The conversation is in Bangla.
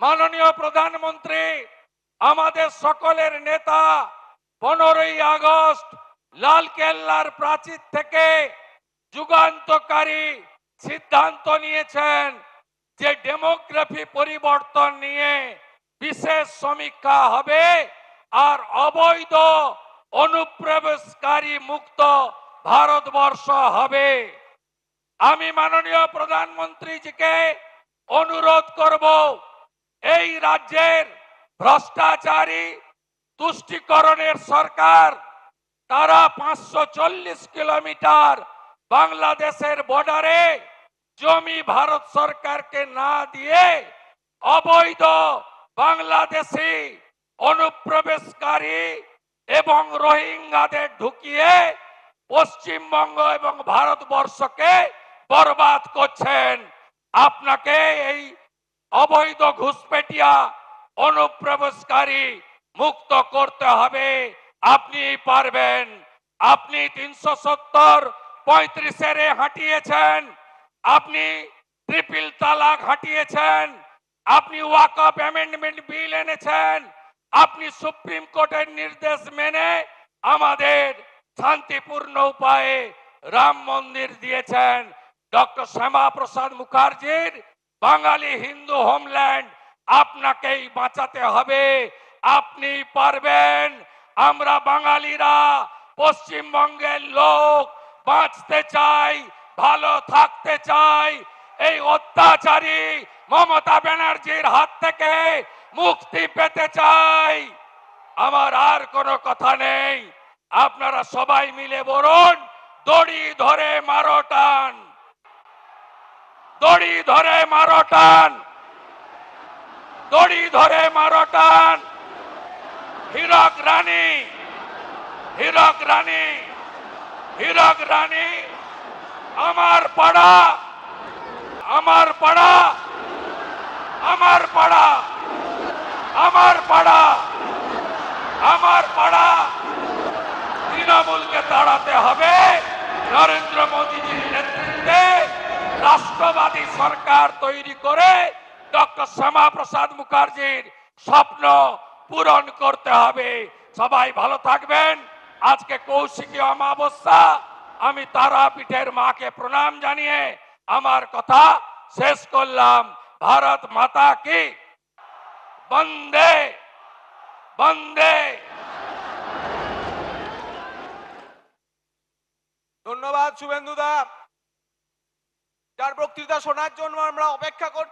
মাননীয় প্রধানমন্ত্রী, আমাদের সকলের নেতা, পনেরোই আগস্ট লালকেল্লার প্রাচীর থেকে যুগান্তকারী সিদ্ধান্ত নিয়েছেন যে ডেমোগ্রাফি পরিবর্তন নিয়ে বিশেষ সমীক্ষা হবে আর অবৈধ অনুপ্রবেশকারী মুক্ত ভারতবর্ষ হবে। আমি মাননীয় প্রধানমন্ত্রীজিকে অনুরোধ করব এই রাজ্যের ভ্রষ্টাচারী তুষ্টিকরণের সরকার, তারা পাঁচশো চল্লিশ কিলোমিটার বাংলাদেশের বর্ডারে জমি ভারত সরকারকে না দিয়ে অবৈধ বাংলাদেশি অনুপ্রবেশকারী এবং রোহিঙ্গাদের ঢুকিয়ে পশ্চিমবঙ্গ এবং ভারতবর্ষকে বরবাদ করছেন। আপনাকে এই অবৈধ ঘুষপেটিয়া অনুপ্রবেশকারী মুক্ত করতে হবে। আপনি পারবেন। আপনি তিনশো সত্তর পঁয়ত্রিশের হাঁটিয়েছেন। আপনি ট্রিপল তালাক হাঁটিয়েছেন। আপনি ওয়াকআপ অ্যামেন্ডমেন্ট বিল এনেছেন। আপনি সুপ্রিম কোর্টের নির্দেশ মেনে আমাদের শান্তিপূর্ণ উপায়ে রাম মন্দির দিয়েছেন। ডক্টর শ্যামা প্রসাদ মুখার্জির বাঙালি হিন্দু হোমল্যান্ড আপনাকেই বাঁচাতে হবে। আপনি পারবেন। আমরা বাঙালিরা পশ্চিমবঙ্গের লোক, বাঁচতে চাই, ভালো থাকতে চাই। এই অত্যাচারী মমতা ব্যানার্জির হাত থেকে মুক্তি পেতে চাই। আমার আর কোনো কথা নেই। আপনারা সবাই মিলে বলুন দড়ি ধরে মারো টান। দড়ি ধরে মারো টান। দড়ি ধরে মারো টান। হীরক রানী হীরক রানী হীরক রানী, আমার পাড়া আমার পাড়া আমার পাড়া আমার পাড়া আমার পাড়া। রাষ্ট্রবাদী সরকার তৈরি করে ডক্টর শ্যামা প্রসাদ মুখার্জির স্বপ্ন পূরণ করতে হবে। সবাই ভালো থাকবেন। আজকে কৌশিকী অমাবস্যা। আমি তারাপীঠের মাকে প্রণাম জানিয়ে আমার কথা শেষ করলাম। ভারত মাতা কি? বন্দে বন্দে। ধন্যবাদ শুভেন্দুদা যার বক্তৃতা শোনার জন্য আমরা অপেক্ষা করছি।